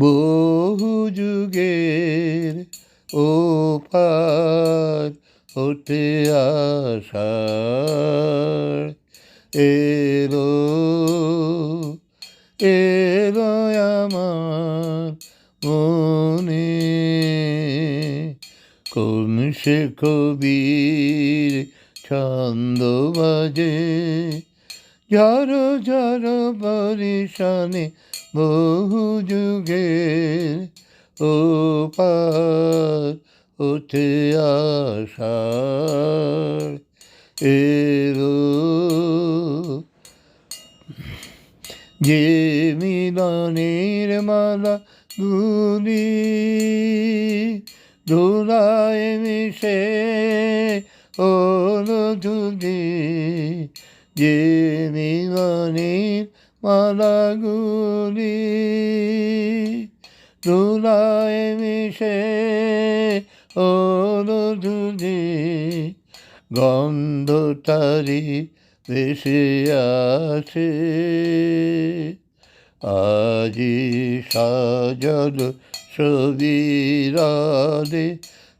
বহু যুগের ও পার হতে আসার এলো এলো আমার মনে কোন সে কবির ছন্দ বাজে। ঝড় ঝড় বরিশানে বহু যুগের ও পার হতে আসার এলো যে মিলনের মালা গুলি ধুলায় মিশে ওলো ধুলি যে মিলনের মালাগুলি ধুলায় মিশে ওলো ধুলি গন্ধ তারি ভেসে আছে। আজি সাজল সবিরালে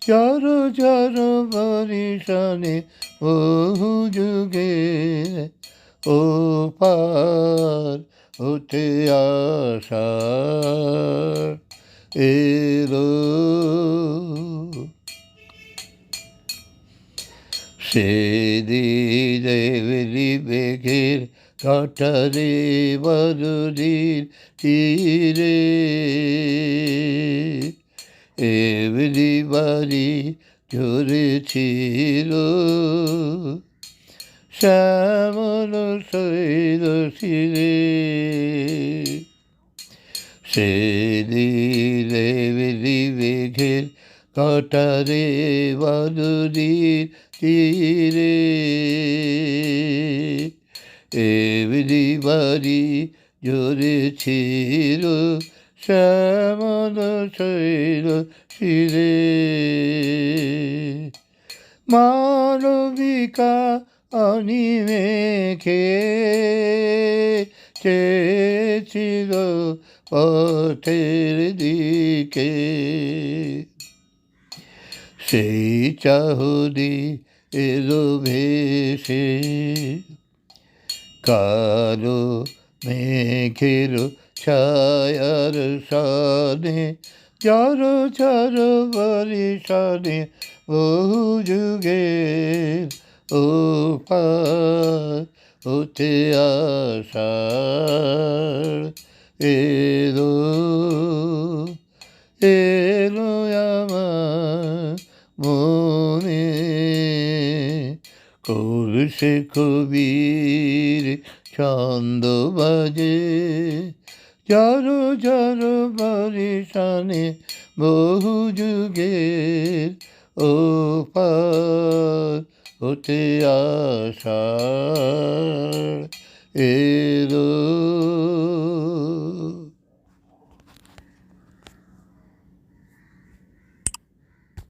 চর চর বরিশানে বহু যুগে ও পার হতে আসার এলো। সেদিদেবলি বেঘের কাটারে বদরির তীরে। এবলি বাড়ি ঝরেছিল। শ্যামল শৈল শিরে। সেদিদেবলি বেঘের কাটারে বাদুরির তীরে। এমনি বাড়ি জোরে ছিল শ্যামল শৈল শিরে। মানবিকা অনিমেখে চেয়েছিল পথের দিকে। সেই চাহুদি এলো ভেসে, কালো মেঘের ছায়ার সানে চার চার বরিশানে বহু যুগের পার হতে আসার এলো এলো আমার মনে। করছে কবির ছন্দ বাজে যারো যারো বরিশানে বহু যুগের ও পার হতে আসার এলো